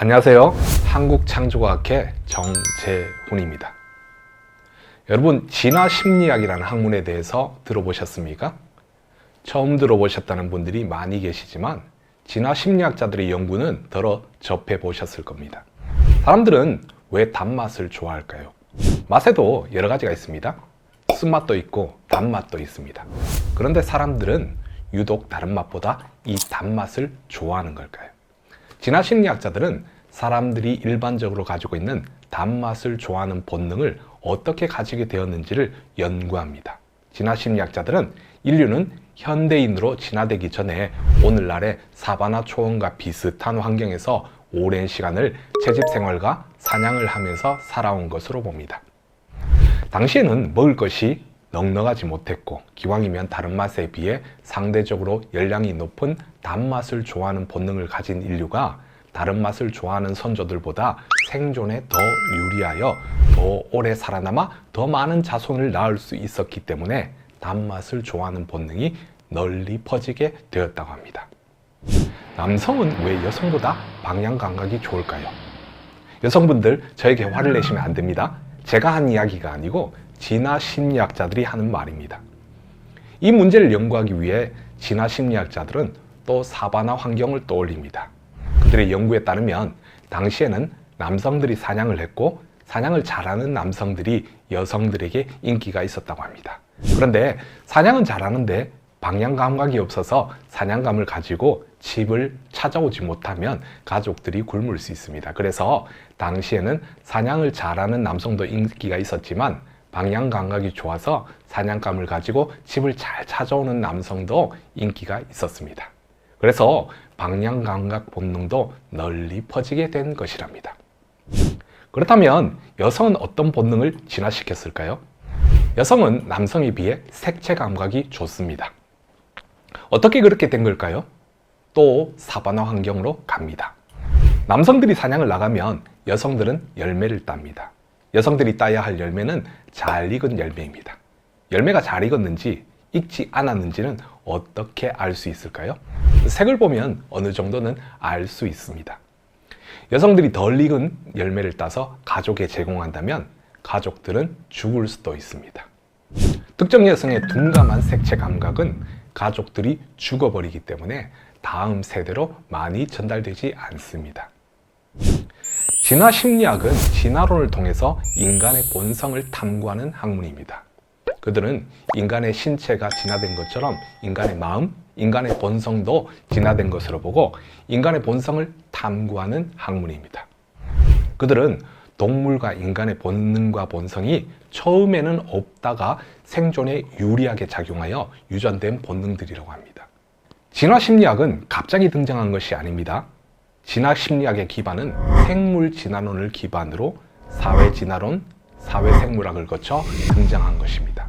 안녕하세요. 한국창조과학회 정재훈입니다. 여러분, 진화 심리학이라는 학문에 대해서 들어보셨습니까? 처음 들어보셨다는 분들이 많이 계시지만 진화 심리학자들의 연구는 더러 접해 보셨을 겁니다. 사람들은 왜 단맛을 좋아할까요? 맛에도 여러 가지가 있습니다. 쓴맛도 있고 단맛도 있습니다. 그런데 사람들은 유독 다른 맛보다 이 단맛을 좋아하는 걸까요? 진화 심리학자들은 사람들이 일반적으로 가지고 있는 단맛을 좋아하는 본능을 어떻게 가지게 되었는지를 연구합니다. 진화 심리학자들은 인류는 현대인으로 진화되기 전에 오늘날의 사바나 초원과 비슷한 환경에서 오랜 시간을 채집 생활과 사냥을 하면서 살아온 것으로 봅니다. 당시에는 먹을 것이 넉넉하지 못했고 기왕이면 다른 맛에 비해 상대적으로 열량이 높은 단맛을 좋아하는 본능을 가진 인류가 다른 맛을 좋아하는 선조들보다 생존에 더 유리하여 더 오래 살아남아 더 많은 자손을 낳을 수 있었기 때문에 단맛을 좋아하는 본능이 널리 퍼지게 되었다고 합니다. 남성은 왜 여성보다 방향 감각이 좋을까요? 여성분들 저에게 화를 내시면 안 됩니다. 제가 한 이야기가 아니고 진화 심리학자들이 하는 말입니다. 이 문제를 연구하기 위해 진화 심리학자들은 또 사바나 환경을 떠올립니다. 그들의 연구에 따르면 당시에는 남성들이 사냥을 했고 사냥을 잘하는 남성들이 여성들에게 인기가 있었다고 합니다. 그런데 사냥은 잘하는데 방향 감각이 없어서 사냥감을 가지고 집을 찾아오지 못하면 가족들이 굶을 수 있습니다. 그래서 당시에는 사냥을 잘하는 남성도 인기가 있었지만 방향 감각이 좋아서 사냥감을 가지고 집을 잘 찾아오는 남성도 인기가 있었습니다. 그래서 방향 감각 본능도 널리 퍼지게 된 것이랍니다. 그렇다면 여성은 어떤 본능을 진화시켰을까요? 여성은 남성에 비해 색채 감각이 좋습니다. 어떻게 그렇게 된 걸까요? 또 사바나 환경으로 갑니다. 남성들이 사냥을 나가면 여성들은 열매를 땁니다. 여성들이 따야 할 열매는 잘 익은 열매입니다. 열매가 잘 익었는지 익지 않았는지는 어떻게 알 수 있을까요? 색을 보면 어느 정도는 알 수 있습니다. 여성들이 덜 익은 열매를 따서 가족에 제공한다면 가족들은 죽을 수도 있습니다. 특정 여성의 둔감한 색채 감각은 가족들이 죽어버리기 때문에 다음 세대로 많이 전달되지 않습니다. 진화 심리학은 진화론을 통해서 인간의 본성을 탐구하는 학문입니다. 그들은 인간의 신체가 진화된 것처럼 인간의 마음, 인간의 본성도 진화된 것으로 보고 인간의 본성을 탐구하는 학문입니다. 그들은 동물과 인간의 본능과 본성이 처음에는 없다가 생존에 유리하게 작용하여 유전된 본능들이라고 합니다. 진화 심리학은 갑자기 등장한 것이 아닙니다. 진화 심리학의 기반은 생물 진화론을 기반으로 사회 진화론, 사회 생물학을 거쳐 등장한 것입니다.